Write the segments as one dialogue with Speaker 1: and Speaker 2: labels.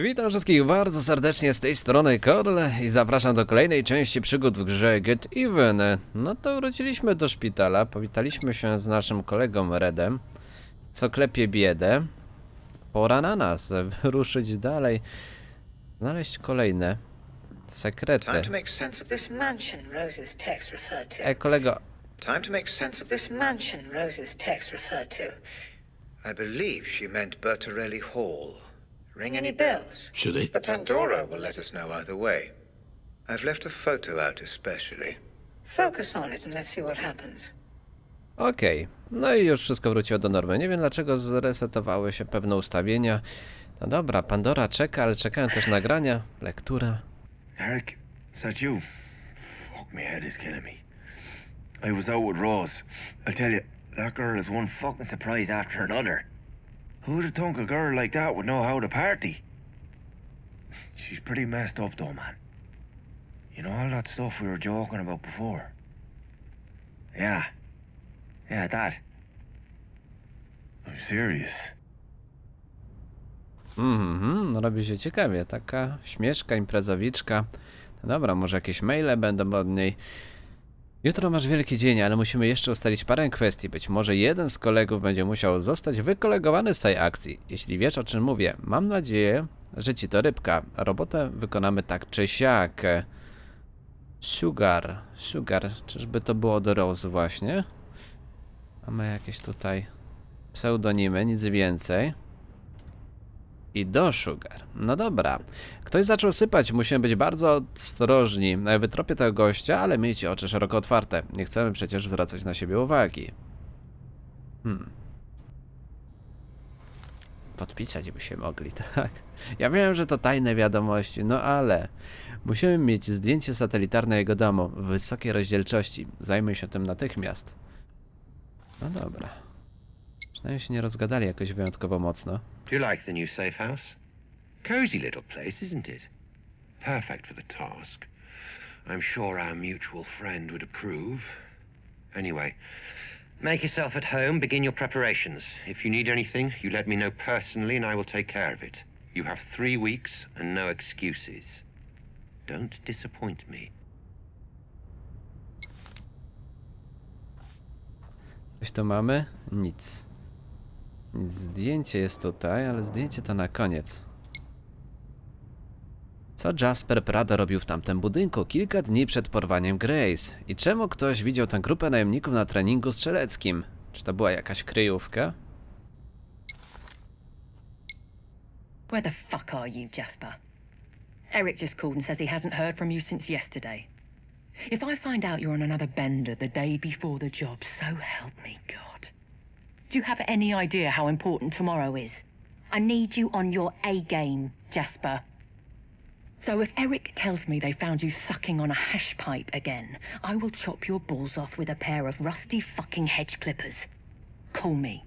Speaker 1: Witam wszystkich bardzo serdecznie z tej strony Korl i zapraszam do kolejnej części przygód w grze Get Even. No to wróciliśmy do szpitala, powitaliśmy się z naszym kolegą Redem, co klepie biedę. Pora na nas wyruszyć dalej, znaleźć kolejne sekrety. Ej kolego,
Speaker 2: time to make sense of this.
Speaker 3: This mansion Rose's text referred to.
Speaker 2: I believe she meant Bertarelli Hall. Ring any bells?
Speaker 4: Should it?
Speaker 2: The Pandora will let us know either way. I've left a photo out especially.
Speaker 3: Focus on it and let's see what happens.
Speaker 1: okej, no i już wszystko wróciło do normy. Nie wiem dlaczego zresetowały się pewne ustawienia. No dobra, Pandora czeka, ale czekają też nagrania, lektura.
Speaker 4: Eric, is that you? Fuck, my head is killing me. I was out with Rose. I tell you, that girl is one fucking surprise after another. Who'd have thunk a girl like that would know how to party? She's pretty messed up though, man. You know all that stuff we were joking about before? Yeah. Yeah, that. I'm serious.
Speaker 1: Mhm, no robi się ciekawie. Taka śmieszka, imprezowiczka. Dobra, może jakieś maile będą od niej. Jutro masz wielki dzień, ale musimy jeszcze ustalić parę kwestii. Być może jeden z kolegów będzie musiał zostać wykolegowany z tej akcji. Jeśli wiesz o czym mówię, mam nadzieję, że ci to rybka. Robotę wykonamy tak czy siak. Sugar, sugar, czyżby to było od Rose właśnie? Mamy jakieś tutaj pseudonimy, nic więcej. I do Sugar. No dobra. Ktoś zaczął sypać, musimy być bardzo ostrożni. E, Wytropię tego gościa, ale miejcie oczy szeroko otwarte. Nie chcemy przecież zwracać na siebie uwagi. Hmm. Podpisać by się mogli, tak? Ja wiem, że to tajne wiadomości, no ale musimy mieć zdjęcie satelitarne jego domu w wysokiej rozdzielczości. Zajmę się tym natychmiast. No dobra. Przynajmniej się nie rozgadali jakoś wyjątkowo mocno.
Speaker 5: Do you like the new safe house? Cozy little place, isn't it? Perfect for the task. I'm sure our mutual friend would approve. Anyway, make yourself at home, begin your preparations. If you need anything, you let me know personally and I will take care of it. You have three weeks and no excuses. Don't disappoint me.
Speaker 1: Coś tu mamy? Nic. Zdjęcie jest tutaj, ale zdjęcie to na koniec. Co Jasper Prada robił w tamtym budynku kilka dni przed porwaniem Grace? I czemu ktoś widział tę grupę najemników na treningu strzeleckim? Czy to była jakaś kryjówka?
Speaker 6: Where the fuck are you, Jasper? Eric just called and says he hasn't heard from you since yesterday. If I find out you're on another bender the day before the job, so help me God. Do you have any idea how important tomorrow is? I need you on your A game, Jasper. So if Eric tells me they found you sucking on a hash pipe again, I will chop your balls off with a pair of rusty fucking hedge clippers. Call me.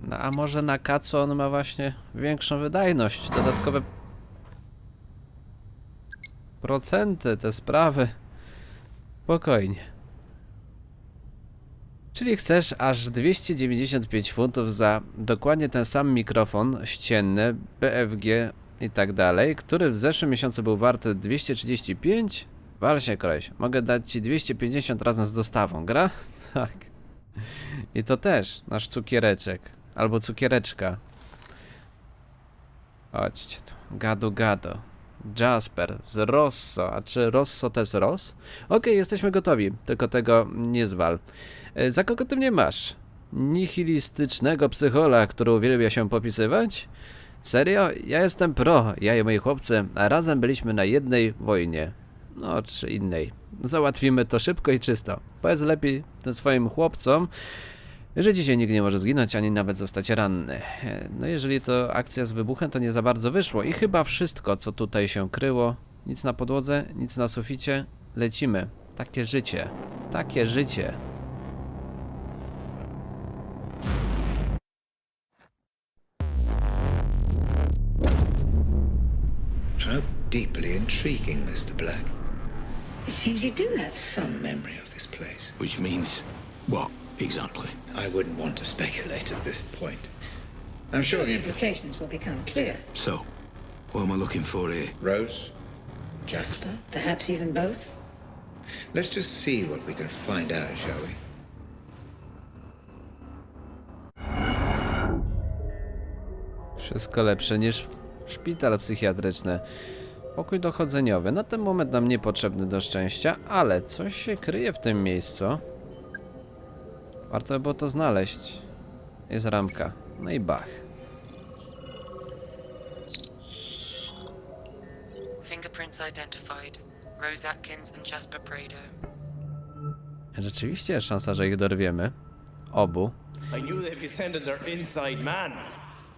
Speaker 1: No a może na kacu on ma właśnie większą wydajność, dodatkowe procenty, te sprawy. Spokojnie. Czyli chcesz aż 295 funtów za dokładnie ten sam mikrofon ścienny, BFG i tak dalej, który w zeszłym miesiącu był warty 235? Wal się koleś, mogę dać ci 250 razem z dostawą, gra? Tak. I to też nasz cukiereczek. Albo cukiereczka. Chodźcie tu. Gado gado. Jasper z Rosso. A czy Rosso to jest? Okej, jesteśmy gotowi. Tylko tego nie zwal. E, Za kogo ty mnie masz? Nihilistycznego psychola, który uwielbia się popisywać? Serio? Ja jestem pro, ja i moi chłopcy, a razem byliśmy na jednej wojnie. No, czy innej. Załatwimy to szybko i czysto. Powiedz lepiej tym swoim chłopcom, że dzisiaj nikt nie może zginąć, ani nawet zostać ranny. E, No jeżeli to akcja z wybuchem, to nie za bardzo wyszło. I chyba wszystko, co tutaj się kryło. Nic na podłodze, nic na suficie. Lecimy. Takie życie. Takie życie.
Speaker 2: How deeply intriguing, Mr. Black.
Speaker 3: It seems you do have some.
Speaker 2: Memory of this place.
Speaker 4: Which means what exactly?
Speaker 2: I wouldn't want to speculate at this point. I'm sure
Speaker 3: The implications will become clear.
Speaker 7: So, what am I looking for here?
Speaker 2: Rose, Jasper.
Speaker 3: Perhaps even both?
Speaker 2: Let's just see what we can find out, shall we?
Speaker 1: Wszystko lepsze niż szpital psychiatryczny. Pokój dochodzeniowy. Na ten moment nam niepotrzebny do szczęścia, ale coś się kryje w tym miejscu. Warto by było to znaleźć. Jest ramka. No i bach.
Speaker 8: Fingerprints identified. Rose Atkins and Jasper Prado.
Speaker 1: Rzeczywiście jest szansa, że ich dorwiemy. Obu.
Speaker 4: I knew they'd be sending their inside man,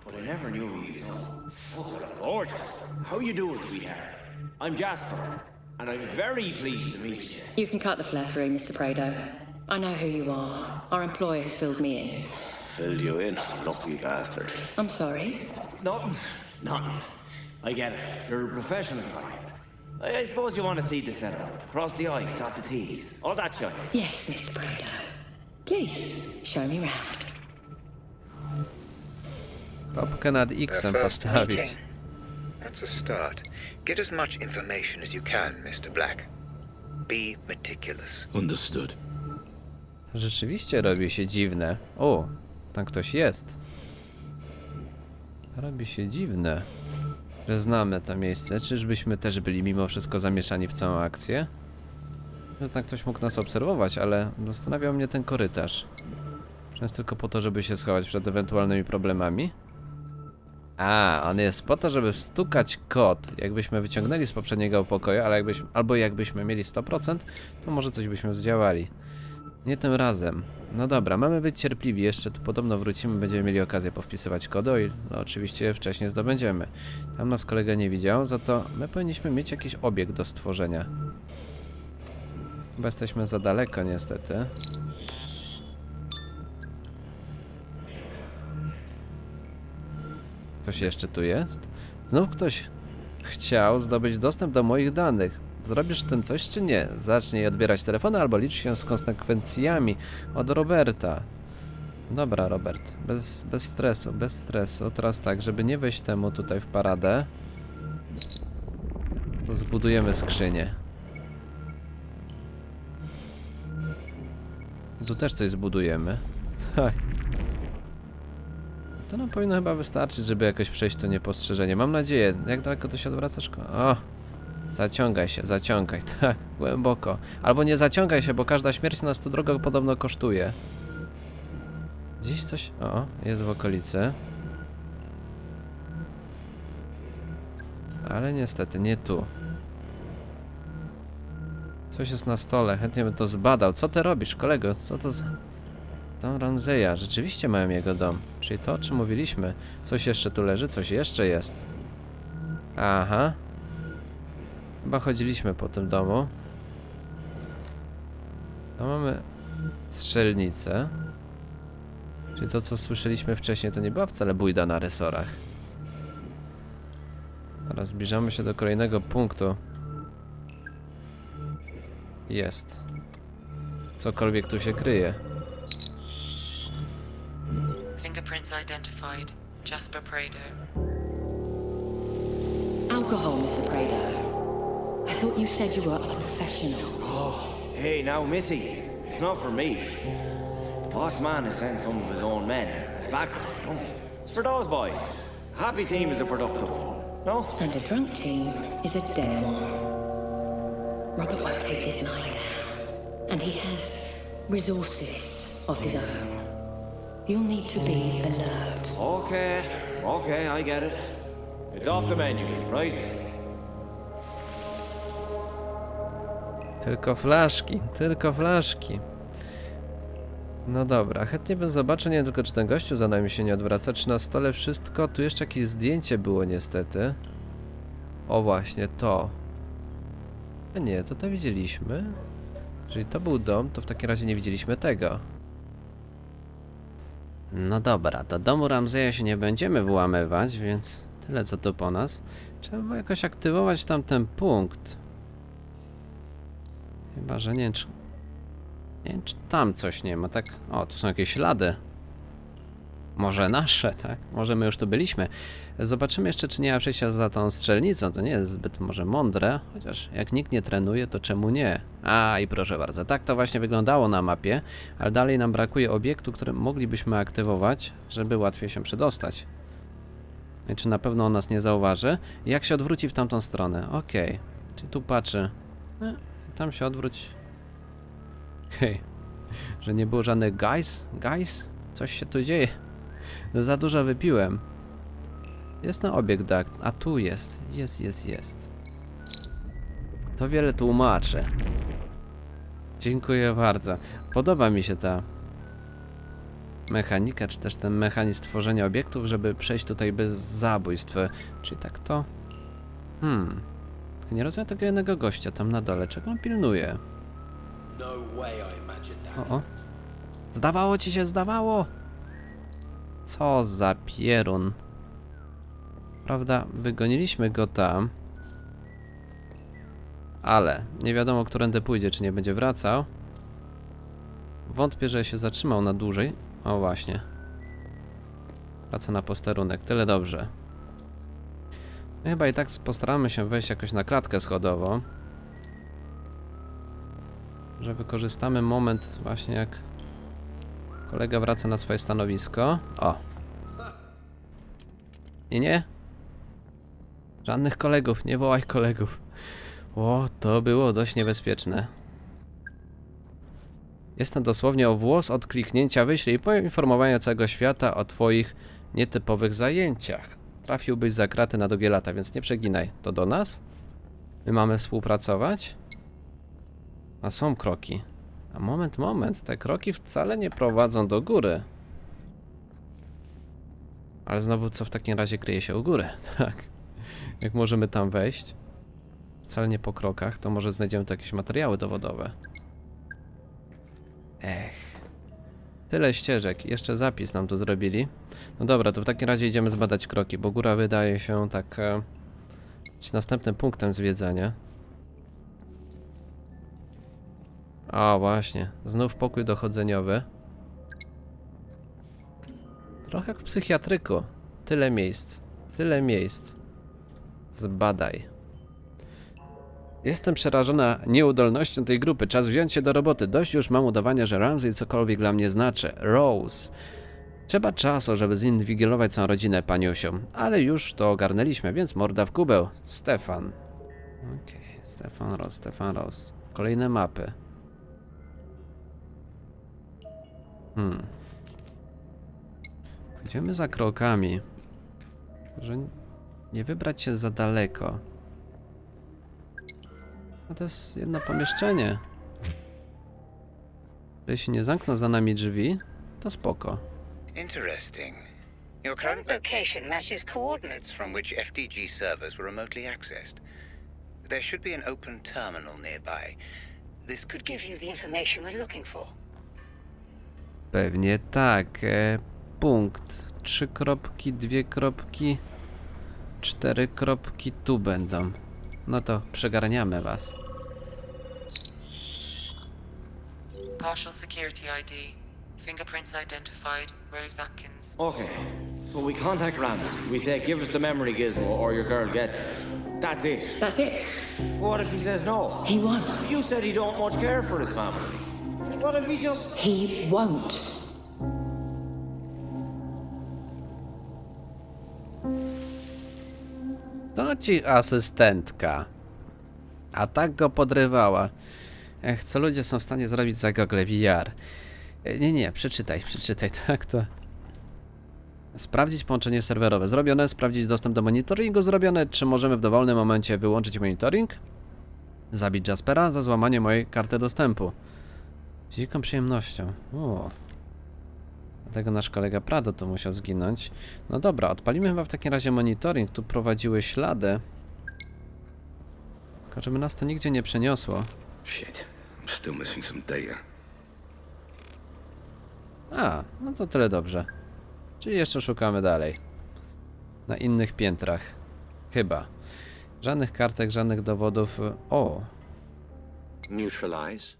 Speaker 4: but I never knew he was fucking gorgeous. How you doing, sweetheart? I'm Jasper, and I'm very pleased to meet you.
Speaker 6: You can cut the flattery, Mr. Prado. I know who you are. Our employer has filled me in.
Speaker 4: Filled you in, lucky bastard.
Speaker 6: I'm sorry.
Speaker 4: Nothing, nothing. I get it. You're a professional type. I, I suppose you want to see the setup. Cross the I's, dot the T's. All that shit.
Speaker 6: Yes, Mr. Prado. Please, show me round.
Speaker 1: Kropkę nad
Speaker 2: Our
Speaker 1: X-em postawić.
Speaker 2: That's a start. Get as much information as you can, Mr. Black. Be meticulous.
Speaker 7: Understood.
Speaker 1: Rzeczywiście robi się dziwne. O, tam ktoś jest. Robi się dziwne, że znamy to miejsce. Czyżbyśmy też byli mimo wszystko zamieszani w całą akcję? Że tak ktoś mógł nas obserwować, ale zastanawiał mnie ten korytarz. Czy jest tylko po to, żeby się schować przed ewentualnymi problemami? A, on jest po to, żeby stukać kod. Jakbyśmy wyciągnęli z poprzedniego pokoju, ale jakbyśmy, albo jakbyśmy mieli 100%, to może coś byśmy zdziałali. Nie tym razem. No dobra, mamy być cierpliwi. Jeszcze tu podobno wrócimy, będziemy mieli okazję powpisywać kody, no oczywiście wcześniej zdobędziemy. Tam nas kolega nie widział, za to my powinniśmy mieć jakiś obiekt do stworzenia. Chyba jesteśmy za daleko niestety. Ktoś jeszcze tu jest? Znów ktoś chciał zdobyć dostęp do moich danych. Zrobisz ten coś czy nie? Zacznij odbierać telefony albo licz się z konsekwencjami od Roberta. Dobra, Robert. Bez, bez stresu, bez stresu. Teraz tak, żeby nie wejść temu tutaj w paradę, zbudujemy skrzynię. Tu też coś zbudujemy. To nam powinno chyba wystarczyć, żeby jakoś przejść to niepostrzeżenie. Mam nadzieję. Jak daleko to się odwraca szkoła? O! Zaciągaj się, zaciągaj, tak, głęboko. Albo nie zaciągaj się, bo każda śmierć nas tu drogo podobno kosztuje. Gdzieś coś... O, jest w okolicy. Ale niestety, nie tu. Coś jest na stole, chętnie bym to zbadał. Co ty robisz, kolego? Co to za... Dom Ramzeja. Rzeczywiście mają jego dom. Czyli to, o czym mówiliśmy. Coś jeszcze tu leży, coś jeszcze jest. Aha. Chyba chodziliśmy po tym domu. Tu mamy strzelnicę. Czyli to, co słyszeliśmy wcześniej, to nie była wcale bójda na resorach. Teraz zbliżamy się do kolejnego punktu. Jest. Cokolwiek tu się kryje.
Speaker 8: Fingerprints identified. Jasper Prado.
Speaker 6: Alcohol, Mr. Prado. I thought you said you were a professional.
Speaker 4: Oh, hey, now, Missy, it's not for me. The boss man has sent some of his own men as backup, you know? It's for those boys. A Happy team is a productive one, no?
Speaker 6: And a drunk team is a dead one. Robert won't take this lying down. And he has resources of his own. You'll need to be alert.
Speaker 4: Okay, okay, I get it. It's off the menu, right?
Speaker 1: Tylko flaszki, tylko flaszki. No dobra, chętnie bym zobaczył, nie tylko czy ten gościu za nami się nie odwraca, czy na stole wszystko, tu jeszcze jakieś zdjęcie było niestety. O właśnie, to. A nie, to to widzieliśmy. Jeżeli to był dom, to w takim razie nie widzieliśmy tego. No dobra, do domu Ramzeja się nie będziemy włamywać, więc tyle co to po nas. Trzeba było jakoś aktywować tamten punkt. Chyba, że nie czy... Nie czy tam coś nie ma, tak... O, tu są jakieś ślady. Może nasze, tak? Może my już tu byliśmy. Zobaczymy jeszcze, czy nie ma przejścia za tą strzelnicą. To nie jest zbyt może mądre, chociaż jak nikt nie trenuje, to czemu nie? A i proszę bardzo, tak to właśnie wyglądało na mapie, ale dalej nam brakuje obiektu, który moglibyśmy aktywować, żeby łatwiej się przedostać. No i czy na pewno on nas nie zauważy? Jak się odwróci w tamtą stronę? Okej. Czyli tu patrzy. E, tam się odwróć. Hej. Że nie było żadnych guys? Guys? Coś się tu dzieje. No za dużo wypiłem. Jest na obiekt, tak. A tu jest. Jest, jest, jest. To wiele tłumaczy. Dziękuję bardzo. Podoba mi się ta mechanika, czy też ten mechanizm tworzenia obiektów, żeby przejść tutaj bez zabójstw. Czyli tak to. Hmm. Nie rozumiem tego jednego gościa tam na dole. Czego on pilnuje? O, o. Zdawało ci się, zdawało! Co za pierun. Prawda, wygoniliśmy go tam. Ale nie wiadomo, którędy pójdzie, czy nie będzie wracał. Wątpię, że się zatrzymał na dłużej. O właśnie. Wraca na posterunek, tyle dobrze. No chyba i tak postaramy się wejść jakoś na klatkę schodową. Że wykorzystamy moment właśnie jak kolega wraca na swoje stanowisko. O. Nie, nie. Żadnych kolegów, nie wołaj kolegów. O, to było dość niebezpieczne. Jestem dosłownie o włos od kliknięcia wyślij poinformowania całego świata o twoich nietypowych zajęciach. Trafiłbyś za kraty na długie lata, więc nie przeginaj. To do nas? My mamy współpracować? A są kroki. A moment, moment, te kroki wcale nie prowadzą do góry. Ale znowu co w takim razie kryje się u góry? Tak. Jak możemy tam wejść? Wcale nie po krokach, to może znajdziemy tu jakieś materiały dowodowe. Ech. Tyle ścieżek, jeszcze zapis nam tu zrobili. No dobra, to w takim razie idziemy zbadać kroki, bo góra wydaje się tak... E, następnym punktem zwiedzania. O, właśnie. Znów pokój dochodzeniowy. Trochę jak w psychiatryku. Tyle miejsc. Tyle miejsc. Zbadaj. Jestem przerażona nieudolnością tej grupy. Czas wziąć się do roboty. Dość już mam udawania, że Ramsey cokolwiek dla mnie znaczy. Rose. Trzeba czasu, żeby zinwigilować całą rodzinę, paniusią. Ale już to ogarnęliśmy, więc morda w kubeł. Stefan. Okej, Stefan Ross, Stefan Ross. Kolejne mapy. Hmm. Pójdziemy za krokami. Że nie wybrać się za daleko. A to jest jedno pomieszczenie. Jeśli nie zamkną za nami drzwi, to spoko.
Speaker 2: Interesting. Your current location matches coordinates from which FDG servers were remotely accessed. There should be an open terminal nearby. This could give
Speaker 3: you the information we're looking for.
Speaker 1: Pewnie tak. E, punkt. Trzy kropki, dwie kropki, cztery kropki tu będą. No to przegarniamy was.
Speaker 8: Partial security ID. Fingerprints identified. Rose Atkins.
Speaker 4: Okay, so we contact Ramsey. We say, give us the memory gizmo or your girl gets it. That's it.
Speaker 6: That's it.
Speaker 4: What if he says no?
Speaker 6: He won't.
Speaker 4: You said he don't much care for his family. What if he just...
Speaker 6: He won't.
Speaker 1: To ci asystentka. A tak go podrywała. Ech, co ludzie są w stanie zrobić za Google VR. E, Nie, nie, przeczytaj, przeczytaj, tak to. Sprawdzić połączenie serwerowe zrobione, sprawdzić dostęp do monitoringu zrobione, czy możemy w dowolnym momencie wyłączyć monitoring? Zabić Jaspera za złamanie mojej karty dostępu. Z dziką przyjemnością. O. Dlatego nasz kolega Prado tu musiał zginąć. No dobra, odpalimy chyba w takim razie monitoring. Tu prowadziły ślady. Tylko żeby nas to nigdzie nie przeniosło.
Speaker 7: Shit, I'm still missing some data.
Speaker 1: A, no to tyle dobrze. Czyli jeszcze szukamy dalej. Na innych piętrach. Chyba. Żadnych kartek, żadnych dowodów. O,
Speaker 5: Neutralize?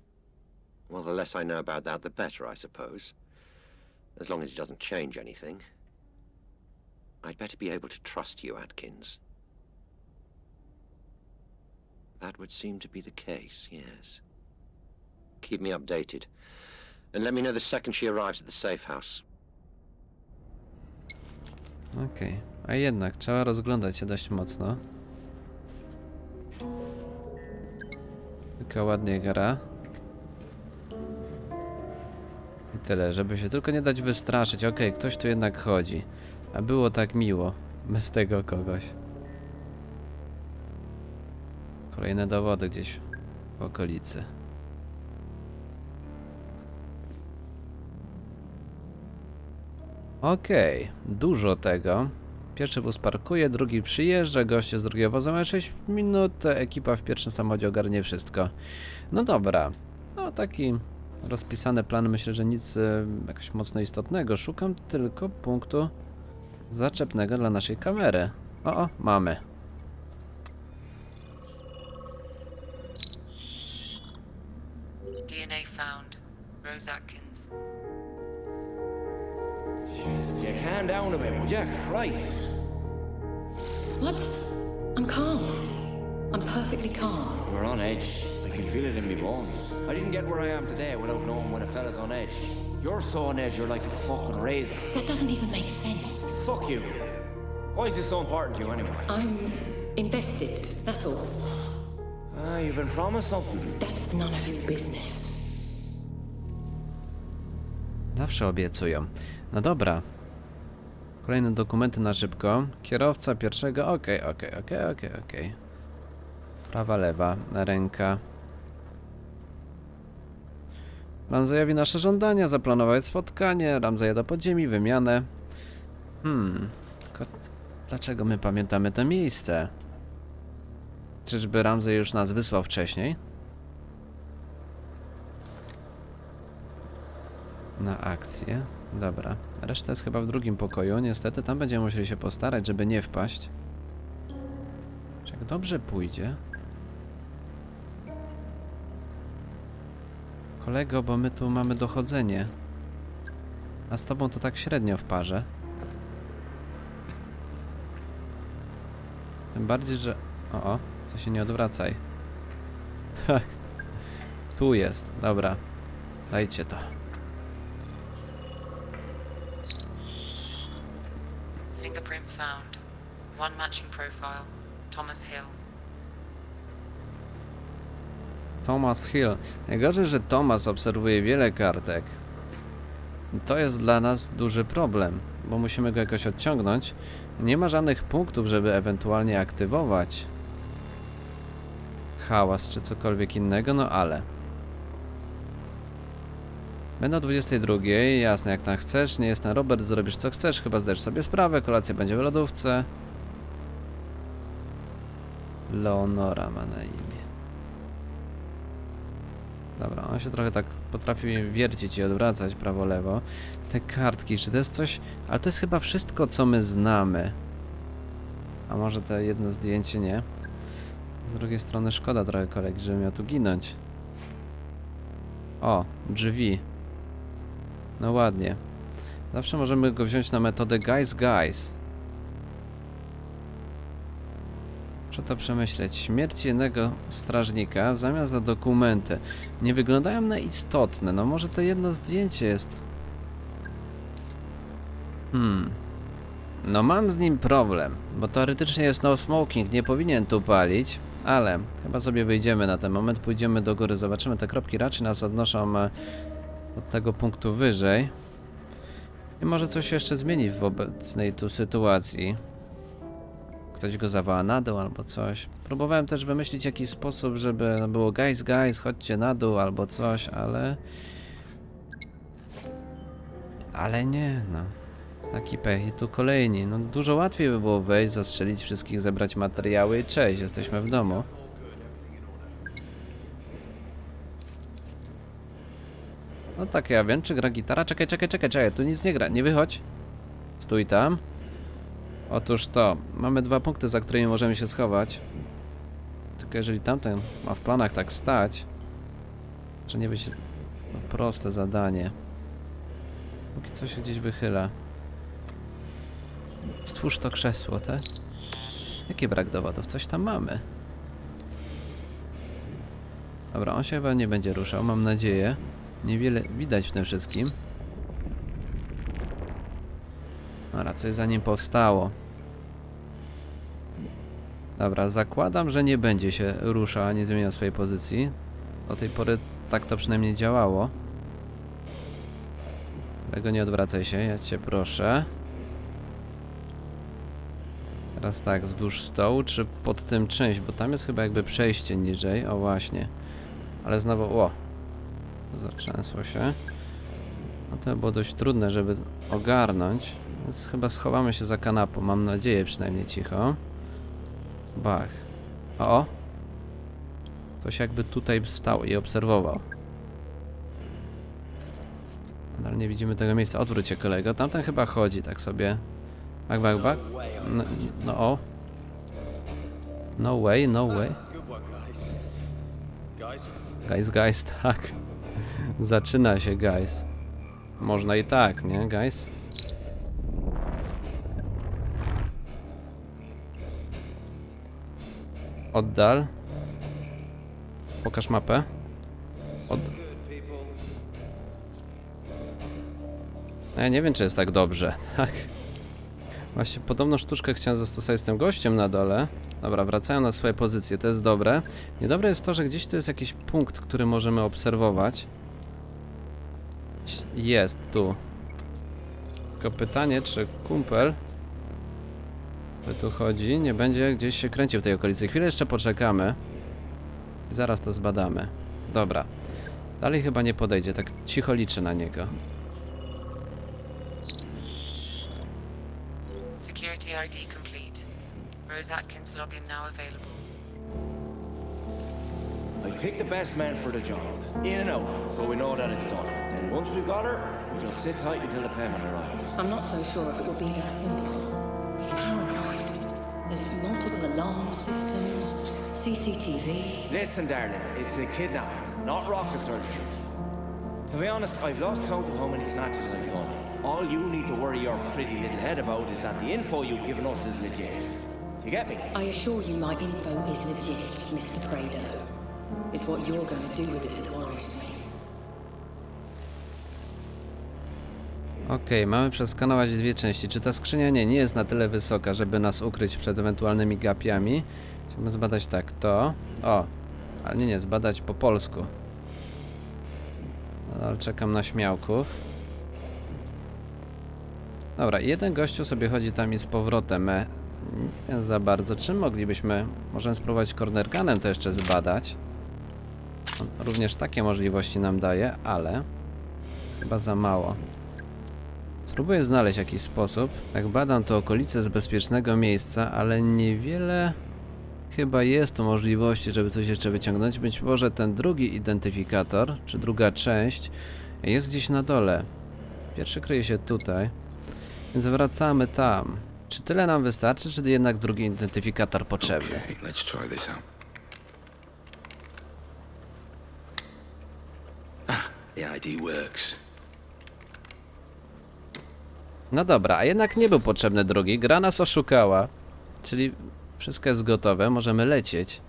Speaker 5: Well, the less I know about that, the better, I suppose. As long as it doesn't change anything. I'd better be able to trust you, Atkins. That would seem to be the case, yes. Keep me updated. And let me know the second she arrives at the safe house.
Speaker 1: Okej, a jednak trzeba rozglądać się dość mocno. Tylko ładnie gra. I tyle, żeby się tylko nie dać wystraszyć. Okej, ktoś tu jednak chodzi. A było tak miło. Bez tego kogoś. Kolejne dowody gdzieś w okolicy. Okej, dużo tego. Pierwszy wóz parkuje, drugi przyjeżdża, goście z drugiego wozu mają 6 minut, ekipa w pierwszym samochodzie ogarnie wszystko. No dobra, no taki rozpisany plan, myślę, że nic e, jakoś mocno istotnego. Szukam tylko punktu zaczepnego dla naszej kamery. O, o mamy.
Speaker 8: DNA found. Rose Atkins.
Speaker 4: You calm down a bit, would you? Christ.
Speaker 6: What? I'm calm. I'm perfectly calm.
Speaker 4: We're on edge. I can feel it in my bones. I didn't get where I am today without knowing when a fella's on edge. You're so on edge, you're like a fucking razor.
Speaker 6: That doesn't even make sense.
Speaker 4: Fuck you. Why is this so important to you anyway?
Speaker 6: I'm invested, that's all.
Speaker 4: Ah, you've been promised something.
Speaker 6: That's none of your business.
Speaker 1: Zawsze obiecują. No dobra. Kolejne dokumenty na szybko. Kierowca pierwszego. Okej, okej, okej, okej, okej. Prawa, lewa, ręka. Ramzejowi nasze żądania, zaplanować spotkanie, Ramzeja do podziemi, wymianę. Hmm, tylko dlaczego my pamiętamy to miejsce? Czyżby Ramzej już nas wysłał wcześniej? Na akcję. Dobra. Reszta jest chyba w drugim pokoju. Niestety tam będziemy musieli się postarać, żeby nie wpaść. Czy jak dobrze pójdzie... Kolego, bo my tu mamy dochodzenie. A z tobą to tak średnio w parze. Tym bardziej, że... O, o, to się nie odwracaj. Tak. Tu jest. Dobra. Dajcie to.
Speaker 8: Fingerprint found. One matching profile. Thomas Hill.
Speaker 1: Thomas Hill. Najgorzej, że Thomas obserwuje wiele kartek. To jest dla nas duży problem, bo musimy go jakoś odciągnąć. Nie ma żadnych punktów, żeby ewentualnie aktywować hałas czy cokolwiek innego, no ale. Będę o 22, jasne jak tam chcesz, nie jestem Robert, zrobisz co chcesz, chyba zdajesz sobie sprawę, kolacja będzie w lodówce. Leonora ma na imię. Dobra, on się trochę tak potrafi wiercić i odwracać prawo-lewo. Te kartki, czy to jest coś... Ale to jest chyba wszystko, co my znamy. A może to jedno zdjęcie nie? Z drugiej strony szkoda trochę kolegi, żeby miał tu ginąć. O, drzwi. No ładnie. Zawsze możemy go wziąć na metodę guys guys. Muszę to przemyśleć. Śmierć jednego strażnika w zamian za dokumenty. Nie wyglądają na istotne. No może to jedno zdjęcie jest. Hmm. No mam z nim problem, bo teoretycznie jest no smoking, nie powinien tu palić, ale chyba sobie wyjdziemy na ten moment, pójdziemy do góry, zobaczymy te kropki, raczej nas odnoszą e, od tego punktu wyżej. I może coś jeszcze zmieni w obecnej tu sytuacji. Ktoś go zawoła na dół albo coś. Próbowałem też wymyślić jakiś sposób, żeby no, było guys, guys, chodźcie na dół albo coś, ale... Ale nie, no. Taki pech i tu kolejni. No dużo łatwiej by było wejść, zastrzelić wszystkich, zebrać materiały i cześć, jesteśmy w domu. No tak, ja wiem, czy gra gitara? Czekaj, czekaj, czekaj, czekaj, tu nic nie gra, nie wychodź. Stój tam. Otóż to, mamy dwa punkty, za którymi możemy się schować. Tylko jeżeli tamten ma w planach tak stać, że nie być no, proste zadanie. Póki co się gdzieś wychyla. Stwórz to krzesło, tak? Jaki brak dowodów? Coś tam mamy. Dobra, on się chyba nie będzie ruszał, mam nadzieję. Niewiele widać w tym wszystkim. Dobra, coś za nim powstało. Dobra, zakładam, że nie będzie się ruszał, ani zmieniał swojej pozycji. Do tej pory tak to przynajmniej działało. Tego nie odwracaj się, ja cię proszę. Teraz tak, wzdłuż stołu, czy pod tym czymś, bo tam jest chyba jakby przejście niżej, o właśnie. Ale znowu, o, zatrzęsło się. No to było dość trudne, żeby ogarnąć, więc chyba schowamy się za kanapą, mam nadzieję przynajmniej cicho. Bach. O. Ktoś jakby tutaj stał i obserwował. Nadal nie widzimy tego miejsca. Odwróć się kolego. Tamten chyba chodzi tak sobie. Bak, bak, bak. No, no o. No way, no way. Guys, guys, tak. Zaczyna się, guys. Można i tak, nie, guys? Oddal. Pokaż mapę. Od... No ja nie wiem, czy jest tak dobrze, tak? Właśnie podobną sztuczkę chciałem zastosować z tym gościem na dole. Dobra, wracają na swoje pozycje, to jest dobre. Niedobre jest to, że gdzieś tu jest jakiś punkt, który możemy obserwować. Jest tu. Tylko pytanie, czy kumpel, tu chodzi, nie będzie gdzieś się kręcił w tej okolicy. Chwilę jeszcze poczekamy. I zaraz to zbadamy. Dobra. Dalej chyba nie podejdzie, tak cicho liczę na niego.
Speaker 8: Security ID complete. Rose Atkins login now available.
Speaker 4: I've picked the best man for the job. In and out, so we know that it's done. Then once we've got her, we just sit tight until the payment arrives.
Speaker 6: I'm not so sure if it will be that simple. Alarm systems, CCTV.
Speaker 4: Listen, darling, it's a kidnapping, not rocket surgery. To be honest, I've lost count of how many snatches I've done. All you need to worry your pretty little head about is that the info you've given us is legit. Do you get me?
Speaker 6: I assure you my info is legit, Mr. Prado. It's what you're going to do with it that worries me.
Speaker 1: Okej, mamy przeskanować dwie części. Czy ta skrzynia nie, nie jest na tyle wysoka, żeby nas ukryć przed ewentualnymi gapiami? Chciałbym zbadać tak, to. O, ale nie, nie, zbadać po polsku. Nadal czekam na śmiałków. Dobra, jeden gościu sobie chodzi tam i z powrotem. E, nie wiem za bardzo. Czym moglibyśmy? Możemy spróbować cornerganem to jeszcze zbadać. Również takie możliwości nam daje, ale chyba za mało. Spróbuję znaleźć jakiś sposób. Tak badam to okolice z bezpiecznego miejsca, ale niewiele chyba jest tu możliwości, żeby coś jeszcze wyciągnąć. Być może ten drugi identyfikator, czy druga część jest gdzieś na dole. Pierwszy kryje się tutaj, więc wracamy tam. Czy tyle nam wystarczy, czy jednak drugi identyfikator potrzebny?
Speaker 7: Okay, let's try this out. Ah, the ID works.
Speaker 1: No dobra, a jednak nie był potrzebny drugi. Gra nas oszukała. Czyli wszystko jest gotowe, możemy lecieć.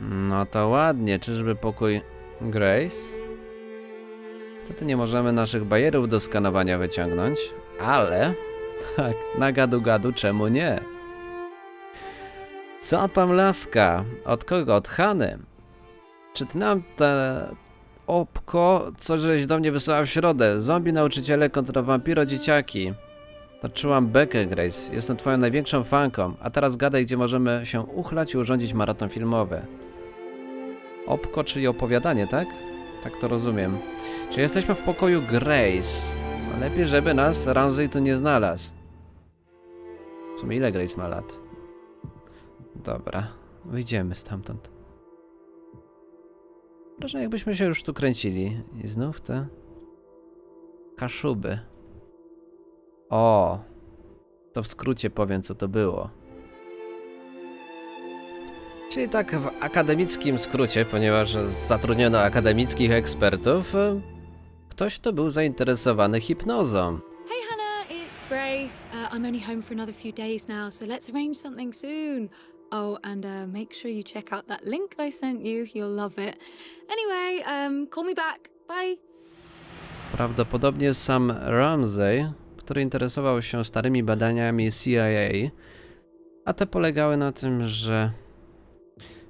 Speaker 1: No to ładnie, czyżby pokój Grace? Niestety nie możemy naszych bajerów do skanowania wyciągnąć, ale tak, na gadu gadu czemu nie? Co tam laska? Od kogo? Od Hany? Czy ty nam te opko, co żeś do mnie wysłała w środę? Zombie nauczyciele kontra wampiro dzieciaki. Toczyłam bekę, Grace. Jestem twoją największą fanką. A teraz gadaj, gdzie możemy się uchlać i urządzić maraton filmowy. Opko, czyli opowiadanie, tak? Tak to rozumiem. Czy jesteśmy w pokoju Grace? Lepiej, żeby nas Ramsey tu nie znalazł. W sumie ile Grace ma lat? Dobra, wyjdziemy stamtąd. Proszę, jakbyśmy się już tu kręcili. I znów te... Kaszuby. O! To w skrócie powiem, co to było. Czyli tak w akademickim skrócie, ponieważ zatrudniono akademickich ekspertów, ktoś, kto był zainteresowany hipnozą.
Speaker 9: Hey Hannah, it's Grace. Uh, I'm only home for another few days now, so let's arrange something soon. Oh, and uh, make sure you check out that link I sent you. You'll love it. Anyway, um, call me back. Bye.
Speaker 1: Prawdopodobnie sam Ramsey, który interesował się starymi badaniami CIA, a te polegały na tym, że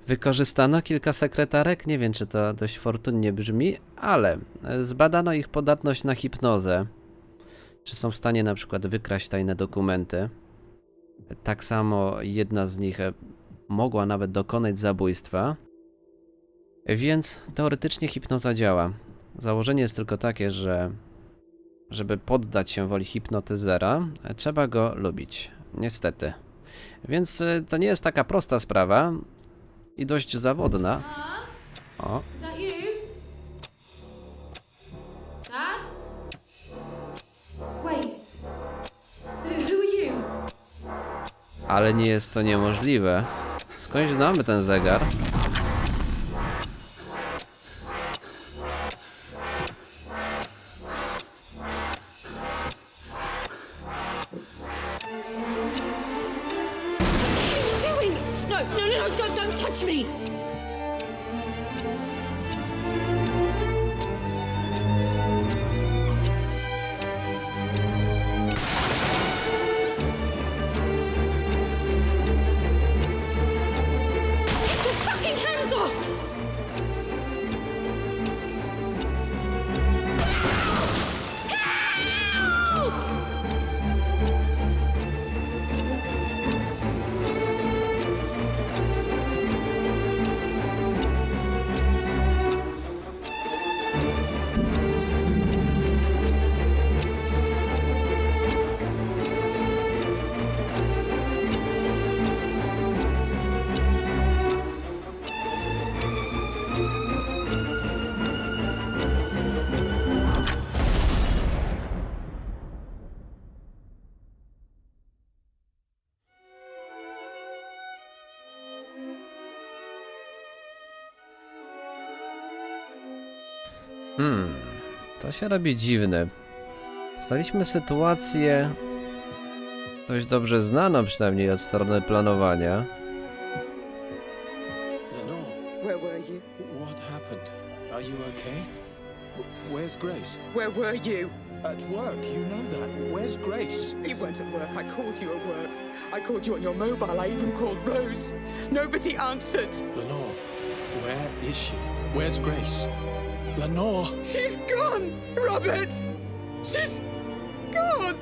Speaker 1: wykorzystano kilka sekretarek. Nie wiem, czy to dość fortunnie brzmi, ale zbadano ich podatność na hipnozę. Czy są w stanie na przykład wykraść tajne dokumenty. Tak samo jedna z nich e, mogła nawet dokonać zabójstwa. Więc teoretycznie hipnoza działa. Założenie jest tylko takie, że żeby poddać się woli hipnotyzera, e, trzeba go lubić. Niestety. Więc e, to nie jest taka prosta sprawa i dość zawodna. O, ale nie jest to niemożliwe. Skądś znamy ten zegar? To się robi dziwne. Znaliśmy sytuację dość dobrze znaną przynajmniej od strony planowania.
Speaker 10: Lenore,
Speaker 11: Where were you?
Speaker 10: what happened? Are you okay? W- Where's Grace?
Speaker 11: Where were you?
Speaker 10: At work, you know that. Where's Grace?
Speaker 11: You weren't at work. I called you at work. I called you on your mobile. I even called Rose. Nobody answered.
Speaker 10: Lenore, where is she? Where's Grace? Lenore!
Speaker 11: She's gone, Robert. She's gone.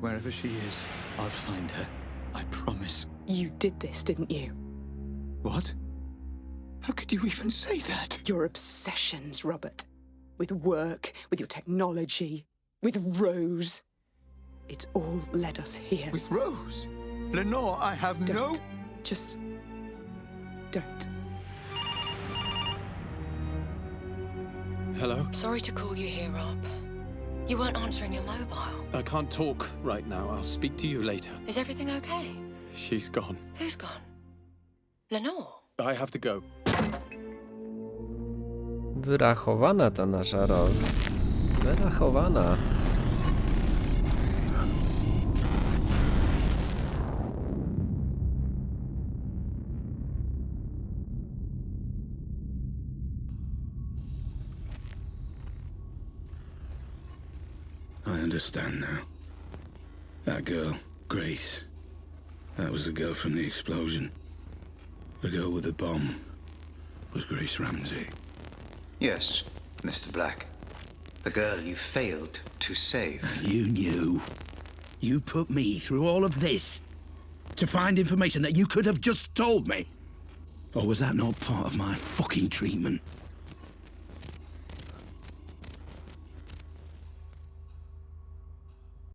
Speaker 7: Wherever she is, I'll find her. I promise.
Speaker 11: You did this, didn't you?
Speaker 7: What? How could you even say that?
Speaker 11: Your obsessions, Robert. With work, with your technology, with Rose. It's all led us here.
Speaker 7: With Rose? Lenore, I have no.
Speaker 11: Don't. Just. Don't.
Speaker 10: Hello?
Speaker 6: Sorry to call you here, Rob. You weren't answering your mobile.
Speaker 10: I can't talk right now. I'll speak to you later.
Speaker 6: Is everything okay?
Speaker 10: She's gone.
Speaker 6: Who's gone? Lenore?
Speaker 10: I have to go.
Speaker 1: Wyrachowana ta nasza Rose. Wyrachowana.
Speaker 7: I understand now. That girl, Grace. That was the girl from the explosion. The girl with the bomb was Grace Ramsey.
Speaker 2: Yes, Mr. Black. The girl you failed to save.
Speaker 7: You knew. You put me through all of this to find information that you could have just told me. Or was that not part of my fucking treatment?